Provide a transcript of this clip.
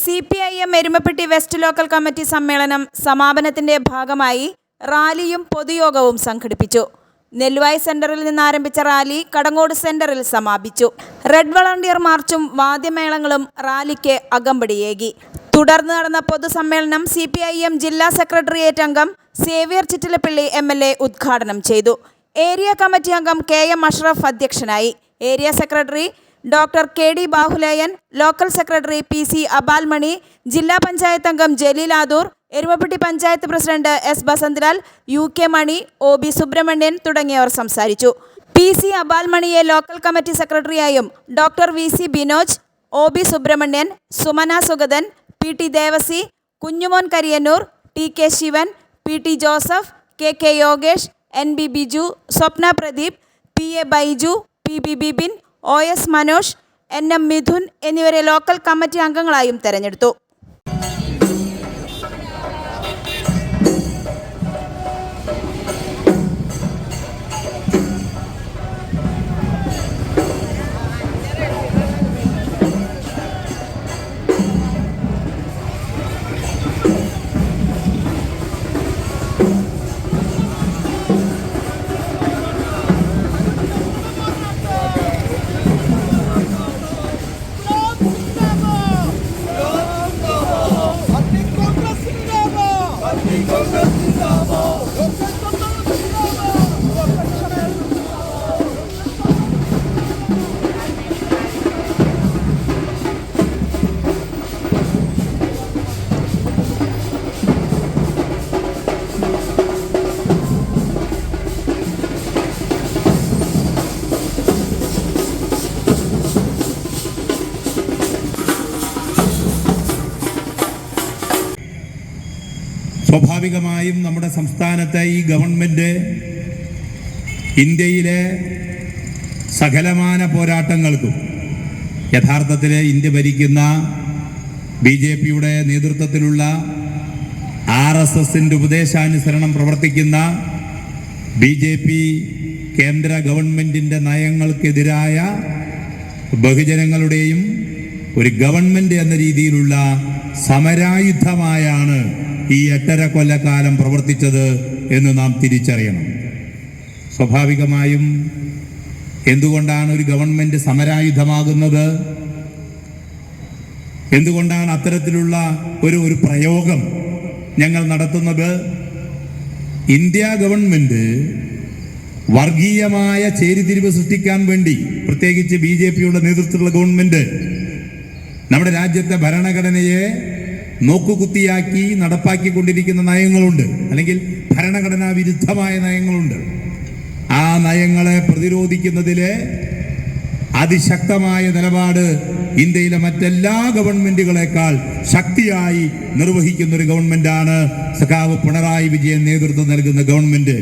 C P I M Erumapetty west local committee സമ്മേളനം സമാപനത്തിന്റെ ഭാഗമായി റാലിയും പൊതുയോഗവും സംഘടിപ്പിച്ചു. നെല്ലുവായി സെന്ററിൽ നിന്ന് ആരംഭിച്ച റാലി കടങ്ങോട് സെന്ററിൽ സമാപിച്ചു. റെഡ് വളണ്ടിയർ മാർച്ചും വാദ്യമേളങ്ങളും റാലിക്ക് അകമ്പടിയേകി. തുടർന്ന് നടന്ന പൊതുസമ്മേളനം സി പി ഐ എം ജില്ലാ സെക്രട്ടേറിയറ്റ് അംഗം Xavier Chittilappilly M L A ഉദ്ഘാടനം ചെയ്തു. ഏരിയ കമ്മിറ്റി അംഗം കെ എം അഷ്റഫ് അധ്യക്ഷനായി. Area secretary doctor K D Bahuleyan local secretary P C Abalmani ജില്ലാ പഞ്ചായത്ത് അംഗം Jaleel Adoor Erumapetty panchayat president S Basantlal U K Mani O B Subramanian തുടങ്ങിയവർ സംസാരിച്ചു. P C അബാൽമണിയെ local committee സെക്രട്ടറിയായും doctor V C Binoj O B Subramanian Sumana Sugathan P T Devasi Kunjumon Kariyannur T K Sivan P T Joseph K K Yogesh N B Biju Swapna Pradeep P A Baiju P B Bibin O S Manoj N M Mithun എന്നിവരെ local committee അംഗങ്ങളായും തെരഞ്ഞെടുത്തു. സ്വാഭാവികമായും നമ്മുടെ സംസ്ഥാനത്തെ ഈ government ഇന്ത്യയിലെ സകലമാന പോരാട്ടങ്ങൾക്കും യഥാർത്ഥത്തിൽ India ഭരിക്കുന്ന ബി ജെ പിയുടെ നേതൃത്വത്തിലുള്ള ആർ എസ് എസിന്റെ ഉപദേശാനുസരണം പ്രവർത്തിക്കുന്ന ബി ജെ പി കേന്ദ്ര ഗവൺമെന്റിന്റെ നയങ്ങൾക്കെതിരായ ബഹുജനങ്ങളുടെയും ഒരു ഗവൺമെന്റ് എന്ന രീതിയിലുള്ള സമരായുധമായാണ് ഈ എട്ടര കൊല്ലക്കാലം പ്രവർത്തിച്ചത് എന്ന് നാം തിരിച്ചറിയണം. സ്വാഭാവികമായും എന്തുകൊണ്ടാണ് ഒരു ഗവൺമെന്റ് സമരായുധമാകുന്നത്? എന്തുകൊണ്ടാണ് അത്തരത്തിലുള്ള ഒരു ഒരു പ്രയോഗം ഞങ്ങൾ നടത്തുന്നത്? ഇന്ത്യ ഗവൺമെന്റ് വർഗീയമായ ചേരിതിരിവ് സൃഷ്ടിക്കാൻ വേണ്ടി പ്രത്യേകിച്ച് ബി ജെ പിയുടെ നേതൃത്വത്തിലുള്ള ഗവൺമെന്റ് നമ്മുടെ രാജ്യത്തെ ഭരണഘടനയെ നോക്കുകുത്തിയാക്കി നടപ്പാക്കിക്കൊണ്ടിരിക്കുന്ന നയങ്ങളുണ്ട്. അല്ലെങ്കിൽ ഭരണഘടനാ വിരുദ്ധമായ നയങ്ങളുണ്ട്. ആ നയങ്ങളെ പ്രതിരോധിക്കുന്നതിലെ അതിശക്തമായ നിലപാട് ഇന്ത്യയിലെ മറ്റെല്ലാ ഗവൺമെന്റുകളെക്കാൾ ശക്തിയായി നിർവഹിക്കുന്ന ഒരു ഗവൺമെന്റാണ് സഖാവ് പിണറായി വിജയൻ നേതൃത്വം നൽകുന്ന ഗവൺമെന്റ്.